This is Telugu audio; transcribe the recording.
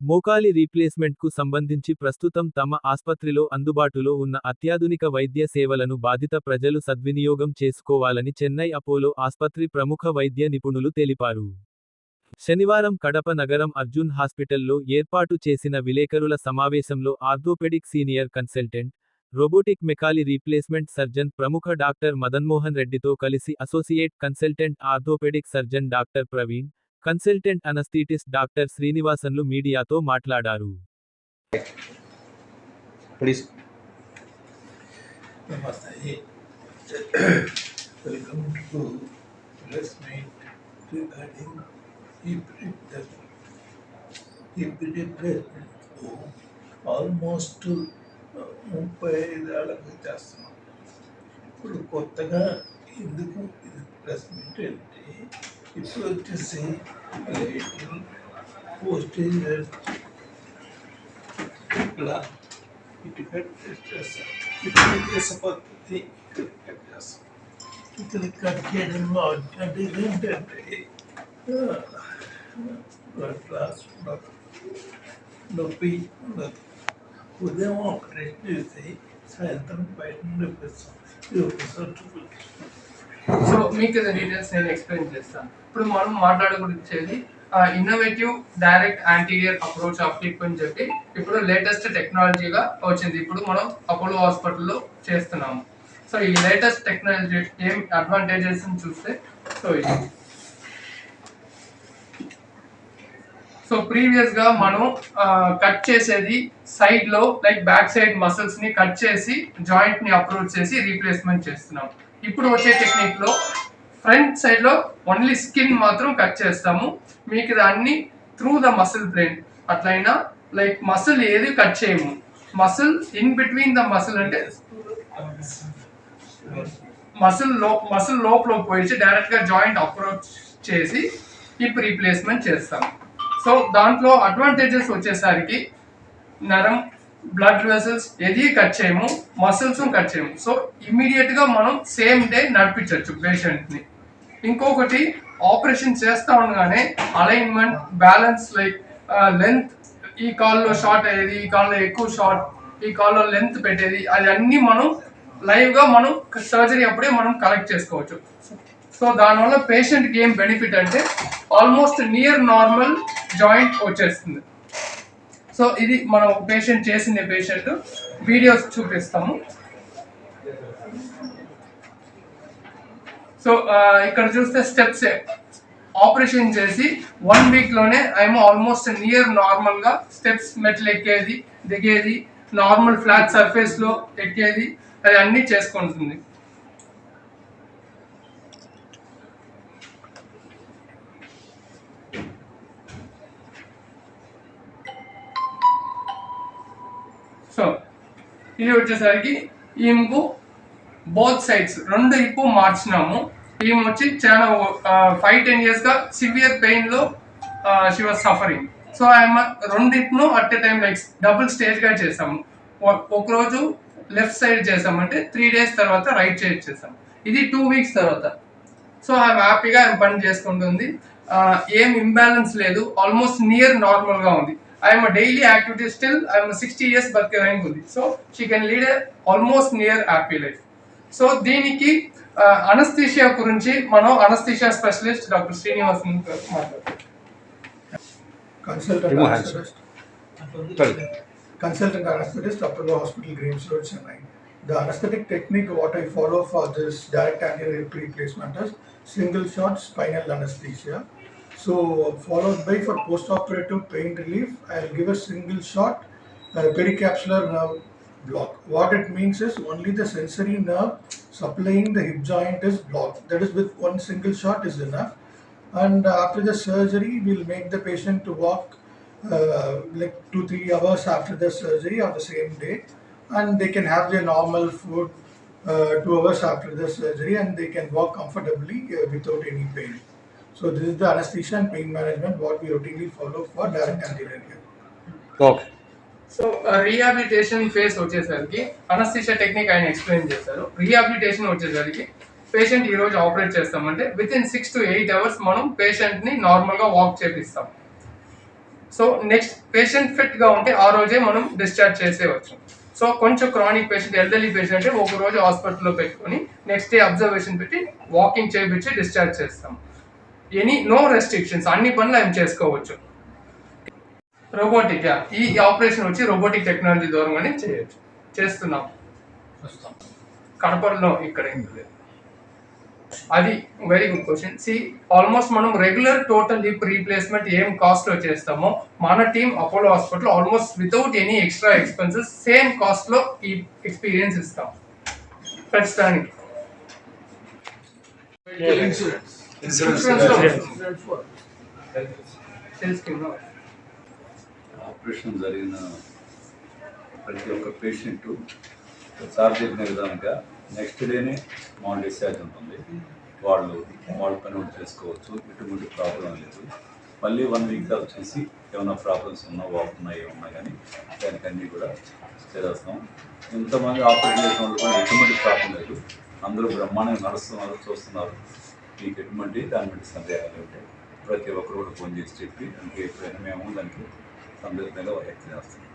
మోకాలి రీప్లేస్మెంట్కు సంబంధించి ప్రస్తుతం తమ ఆస్పత్రిలో అందుబాటులో ఉన్న అత్యాధునిక వైద్య సేవలను బాధిత ప్రజలు సద్వినియోగం చేసుకోవాలని చెన్నై అపోలో ఆస్పత్రి ప్రముఖ వైద్య నిపుణులు తెలిపారు. శనివారం కడప నగరం అర్జున్ హాస్పిటల్లో ఏర్పాటు చేసిన విలేకరుల సమావేశంలో ఆర్థోపెడిక్ సీనియర్ కన్సల్టెంట్ రోబోటిక్ మెకాలి రీప్లేస్మెంట్ సర్జన్ ప్రముఖ డాక్టర్ మదన్మోహన్ రెడ్డితో కలిసి associate consultant orthopaedic surgeon doctor Praveen consultant anaesthetist doctor శ్రీనివాసన్లు మీడియాతో మాట్లాడారు. ఆల్మోస్ట్ ముప్పై ఐదేళ్ళకి చేస్తున్నాం. ఇప్పుడు కొత్తగా ఎందుకు ఇది ప్రెస్ మీట్ అంటే ఇప్పుడు వచ్చేసి లేటర్ పోస్టేజ్ ఇక్కడ ఇటు కట్ చేస్తాం ఇటు చేసే పద్ధతి ఇక్కడ కట్ చేస్తాం ఇక్కడ కట్ చేయడంలో అడ్వాంటేజ్ ఏంటంటే బ్లడ్ లాస్ ఉండదు నొప్పి ఉండదు ఉదయం ఒక రెస్ట్ చేసి సాయంత్రం బయట నుండి వస్తాం ఇది ఒకసారి సో మీకు డీటెయిల్స్ నేను ఎక్స్ప్లెయిన్ చేస్తాను. ఇప్పుడు మనం మాట్లాడుకునేది innovative direct anterior approach of treatment అని చెప్పి ఇప్పుడు లేటెస్ట్ టెక్నాలజీగా వచ్చింది. ఇప్పుడు మనం అపోలో హాస్పిటల్లో చేస్తున్నాము. సో ఈ లేటెస్ట్ టెక్నాలజీ ఏం అడ్వాంటేజెస్ చూస్తే సో ఇది. సో ప్రీవియస్గా మనం కట్ చేసేది సైడ్లో లైక్ బ్యాక్ సైడ్ మసిల్స్ని కట్ చేసి జాయింట్ని అప్రోచ్ చేసి రీప్లేస్మెంట్ చేస్తున్నాం ఇప్పుడు వచ్చే టెక్నిక్లో ఫ్రంట్ సైడ్లో ఓన్లీ స్కిన్ మాత్రం కట్ చేస్తాము. మీకు దాన్ని త్రూ ద మసిల్ బ్రెయిన్ అట్లయినా లైక్ మసిల్ ఏది కట్ చేయము. Muscle in between the muscle అంటే మసిల్లో మసిల్ లోపల పోయి డైరెక్ట్గా జాయింట్ అప్రోచ్ చేసి హిప్ రీప్లేస్మెంట్ చేస్తాం సో దాంట్లో అడ్వాంటేజెస్ వచ్చేసరికి నరం బ్లడ్ వెసల్స్ ఏది కట్ చేయము మసిల్స్ కట్ చేయము. సో ఇమ్మీడియట్గా మనం సేమ్ డే నడిపించవచ్చు పేషెంట్ని ఇంకొకటి ఆపరేషన్ చేస్తా ఉండగానే అలైన్మెంట్ బ్యాలెన్స్ లైక్ లెంత్ ఈ కాల్లో షార్ట్ అయ్యేది ఈ కాల్లో ఎక్కువ షార్ట్ ఈ కాల్లో లెంత్ పెట్టేది అది అన్నీ మనం లైవ్గా మనం సర్జరీ అప్పుడే మనం కలెక్ట్ చేసుకోవచ్చు. సో దానివల్ల పేషెంట్కి ఏం బెనిఫిట్ అంటే ఆల్మోస్ట్ నియర్ నార్మల్ జాయింట్ వచ్చేస్తుంది. సో ఇది మనం పేషెంట్ చేసిన పేషెంట్ వీడియోస్ చూపిస్తాము. సో ఇక్కడ చూస్తే స్టెప్స్ ఆపరేషన్ చేసి వన్ వీక్లోనే ఐఎమ్ ఆల్మోస్ట్ నియర్ నార్మల్గా స్టెప్స్ మెట్లు ఎక్కేది దిగేది నార్మల్ ఫ్లాట్ సర్ఫేస్లో ఎక్కేది అది అన్ని చేసుకుంటుంది. ఇది వచ్చేసరికి ఈమెకు బోత్ సైడ్స్ రెండు ఇప్పు మార్చినాము. ఈమె వచ్చి చాలా ఫైవ్ టెన్ ఇయర్స్గా సివియర్ పెయిన్లో షీ వాజ్ సఫరింగ్ సో ఆమె రెండింటిను at a time like double స్టేజ్గా చేసాము ఒకరోజు లెఫ్ట్ సైడ్ చేసామంటే త్రీ డేస్ తర్వాత రైట్ సైడ్ చేసాం ఇది టూ వీక్స్ తర్వాత. సో ఆమె హ్యాపీగా ఆమె పని చేసుకుంటుంది. ఏం ఇంబ్యాలెన్స్ లేదు. ఆల్మోస్ట్ నియర్ నార్మల్గా ఉంది. గా ఉంది ఐఎమ్ డైలీ యాక్టివిటీ స్టిల్ ఐఎమ్ సిక్స్టీ ఇయర్స్ బతికే ర్యాంక్ ఉంది so she can lead almost near happy life so దీనికి అనస్థీషియా గురించి మనం అనస్థీషియా స్పెషలిస్ట్ డాక్టర్ శ్రీనివాసన్ గారు మాట్లాడుతాం Consultant Remove hands. anesthetist. Sorry. Consultant anesthetist, Apollo Hospital, Grange Road, Chennai. The anesthetic technique what I follow for this direct anterior hip replacement is single shot spinal anesthesia. So followed by for post-operative pain relief, I'll give a single shot uh, pericapsular nerve block. What it means is only the sensory nerve supplying the hip joint is blocked. That is with one single shot is enough. And after the surgery, we'll make the patient to walk uh, like two three hours after the surgery on the same day, and they can have their normal food uh, two hours after the surgery, and they can walk comfortably uh, without any pain. So this is the anesthesia and pain management what we routinely follow for direct anterior care. Okay so rehabilitation phase వచ్చేసరికి అనస్థిషియా టెక్నిక్ ఆయన ఎక్స్ప్లెయిన్ చేశారు. రీహాబిలిటేషన్ వచ్చేసరికి పేషెంట్ ఈ రోజు ఆపరేట్ చేస్తామంటే within six to eight hours మనం పేషెంట్ని నార్మల్గా వాక్ చేపిస్తాం. సో నెక్స్ట్ పేషెంట్ ఫిట్గా ఉంటే ఆ రోజే మనం డిశ్చార్జ్ చేసేవచ్చు సో కొంచెం క్రానిక్ పేషెంట్ ఎల్డర్లీ పేషెంట్ అంటే ఒక రోజు హాస్పిటల్లో పెట్టుకొని నెక్స్ట్ డే అబ్జర్వేషన్ పెట్టి వాకింగ్ చేయించి డిశ్చార్జ్ చేస్తాం. ఎనీ నో రెస్ట్రిక్షన్స్ అన్ని పనులు ఆయన చేసుకోవచ్చు. రోబోటిక్ ఈ ఆపరేషన్ వచ్చి రోబోటిక్ టెక్నాలజీ ద్వారానే చేయొచ్చు. చేస్తున్నాం. కడపలో ఇక్కడ ఏం లేదు. అది very good question see almost మనం రెగ్యులర్ టోటల్ హిప్ రీప్లేస్మెంట్ ఏం కాస్ట్లో చేస్తామో మన team Apollo hospital almost without any extra expenses same కాస్ట్లో ఈ ఎక్స్పీరియన్స్ ఇస్తాం. ప్రస్తుతానికి. Insurance. ఆపరేషన్ జరిగిన ప్రతి ఒక్క పేషెంట్ సార్ చెప్పిన విధంగా నెక్స్ట్ డేనే మామూలు డిశ్చార్జ్ ఉంటుంది. వాళ్ళు వాళ్ళు పని ఒకటి చేసుకోవచ్చు. ఎటువంటి ప్రాబ్లం లేదు. మళ్ళీ వన్ వీక్ తర్వాత వచ్చేసి ఏమైనా ప్రాబ్లమ్స్ ఉన్నా వాడుతున్నా ఏమన్నా కానీ దానికి అన్నీ కూడా చేస్తాం ఇంతమంది ఆపరేషన్ చేసిన వాళ్ళు కూడా ఎటువంటి ప్రాబ్లం లేదు. అందరూ బ్రహ్మాండంగా నడుస్తున్నారు చూస్తున్నారు. మీకు ఎటువంటి దాని మీద సందేహాలు ఉంటాయి. ప్రతి ఒక్కరు కూడా ఫోన్ చేసి చెప్పి దానికి ఎప్పుడైనా మేము దానికి సందేహంగా వ్యక్తం చేస్తాం.